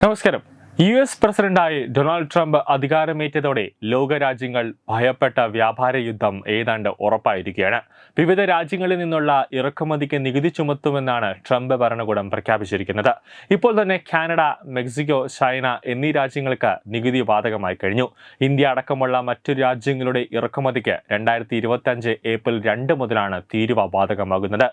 നമസ്കാരം. U S പ്രസിഡന്റായി Donald Trump അധികാരമേറ്റതോടെ ലോകരാജ്യങ്ങൾ ഭയപ്പെട്ട വ്യാപാര യുദ്ധം ഏതാണ്ട് ഉറപ്പായിരിക്കുകയാണ്. വിവിധ രാജ്യങ്ങളിൽ നിന്നുള്ള ഇറക്കുമതിക്ക് നികുതി ചുമത്തുമെന്നാണ് ട്രംപ് ഭരണകൂടം പ്രഖ്യാപിച്ചിരിക്കുന്നത്. ഇപ്പോൾ തന്നെ കാനഡ മെക്സിക്കോ ചൈന എന്നീ രാജ്യങ്ങൾക്ക് നികുതി ബാധകമായി കഴിഞ്ഞു. ഇന്ത്യ അടക്കമുള്ള മറ്റു രാജ്യങ്ങളുടെ ഇറക്കുമതിക്ക് രണ്ടായിരത്തി ഇരുപത്തഞ്ച് ഏപ്രിൽ രണ്ട് മുതലാണ് തീരുവ ബാധകമാകുന്നത്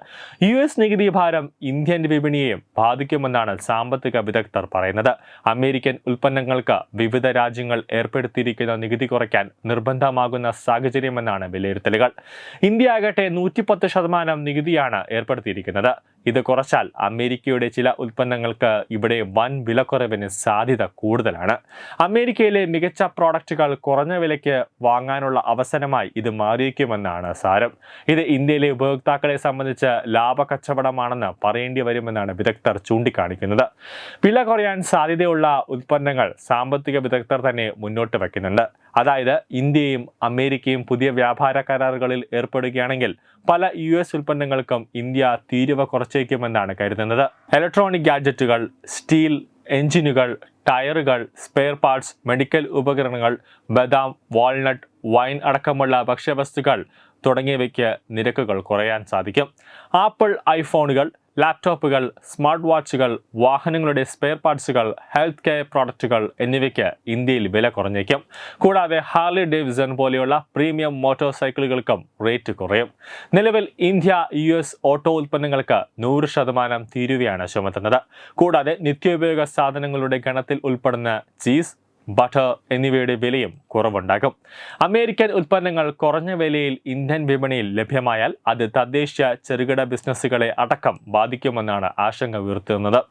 യു എസ് നികുതി ഭാരം ഇന്ത്യൻ വിപണിയെയും ബാധിക്കുമെന്നാണ് സാമ്പത്തിക വിദഗ്ധർ പറയുന്നത്. അമേരിക്കൻ ഉൽപ്പന്നങ്ങൾക്ക് വിവിധ രാജ്യങ്ങൾ ഏർപ്പെടുത്തിയിരിക്കുന്ന നികുതി കുറയ്ക്കാൻ നിർബന്ധമാകുന്ന സാഹചര്യമെന്നാണ് വിലയിരുത്തലുകൾ. ഇന്ത്യ ആകട്ടെ നൂറ്റിപ്പത്ത് ശതമാനം നികുതിയാണ് ഏർപ്പെടുത്തിയിരിക്കുന്നത്. ഇത് കുറച്ചാൽ അമേരിക്കയുടെ ചില ഉൽപ്പന്നങ്ങൾക്ക് ഇവിടെ വൻ വിലക്കുറവിന് സാധ്യത കൂടുതലാണ്. അമേരിക്കയിലെ മികച്ച പ്രോഡക്റ്റുകൾ കുറഞ്ഞ വിലയ്ക്ക് വാങ്ങാനുള്ള അവസരമായി ഇത് മാറിയിരിക്കുമെന്നാണ് സാരം. ഇത് ഇന്ത്യയിലെ ഉപഭോക്താക്കളെ സംബന്ധിച്ച് ലാഭകച്ചവടമാണെന്ന് പറയേണ്ടി വരുമെന്നാണ് വിദഗ്ധർ ചൂണ്ടിക്കാണിക്കുന്നത്. വില കുറയാൻ സാധ്യതയുള്ള ഉൽപ്പന്നങ്ങൾ സാമ്പത്തിക വിദഗ്ധർ തന്നെ മുന്നോട്ട് വയ്ക്കുന്നുണ്ട്. അതായത് ഇന്ത്യയും അമേരിക്കയും പുതിയ വ്യാപാര കരാറുകളിൽ ഏർപ്പെടുകയാണെങ്കിൽ പല യു എസ് ഉൽപ്പന്നങ്ങൾക്കും ഇന്ത്യ തീരുവ കുറച്ചേക്കുമെന്നാണ് കരുതുന്നത്. ഇലക്ട്രോണിക് ഗാഡ്ജറ്റുകൾ സ്റ്റീൽ എഞ്ചിനുകൾ ടയറുകൾ സ്പെയർ പാർട്സ് മെഡിക്കൽ ഉപകരണങ്ങൾ ബദാം വാൾനട്ട് വൈൻ അടക്കമുള്ള ഭക്ഷ്യവസ്തുക്കൾ തുടങ്ങിയവയ്ക്ക് നിരക്കുകൾ കുറയാൻ സാധിക്കും. ആപ്പിൾ ഐഫോണുകൾ ലാപ്ടോപ്പുകൾ സ്മാർട്ട് വാച്ചുകൾ വാഹനങ്ങളുടെ സ്പെയർ പാർട്സുകൾ ഹെൽത്ത് കെയർ പ്രോഡക്റ്റുകൾ എന്നിവയ്ക്ക് ഇന്ത്യയിൽ വില കുറഞ്ഞേക്കും. കൂടാതെ ഹാർലി ഡേവിസൺ പോലെയുള്ള പ്രീമിയം മോട്ടോർ സൈക്കിളുകൾക്കും റേറ്റ് കുറയും. നിലവിൽ ഇന്ത്യ യു എസ് ഓട്ടോ ഉൽപ്പന്നങ്ങൾക്ക് നൂറ് ശതമാനം തീരുവയാണ് ചുമത്തുന്നത്. കൂടാതെ നിത്യോപയോഗ സാധനങ്ങളുടെ ഗണത്തിൽ ഉൾപ്പെടുന്ന ചീസ് ബട്ടർ എന്നിവയുടെ വിലയും കുറവുണ്ടാകും. അമേരിക്കൻ ഉൽപ്പന്നങ്ങൾ കുറഞ്ഞ വിലയിൽ ഇന്ത്യൻ വിപണിയിൽ ലഭ്യമായാൽ അത് തദ്ദേശീയ ചെറുകിട ബിസിനസ്സുകളെ അടക്കം ബാധിക്കുമെന്നാണ് ആശങ്ക ഉയർത്തുന്നത്.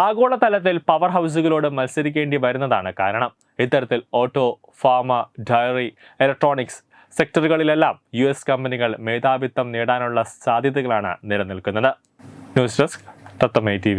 ആഗോളതലത്തിൽ പവർ ഹൗസുകളോട് മത്സരിക്കേണ്ടി വരുന്നതാണ് കാരണം. ഇത്തരത്തിൽ ഓട്ടോ ഫാമ ഡയറി ഇലക്ട്രോണിക്സ് സെക്ടറുകളിലെല്ലാം യു എസ് കമ്പനികൾ മേധാവിത്വം നേടാനുള്ള സാധ്യതകളാണ് നിലനിൽക്കുന്നത്. News desk തത്തമൈ T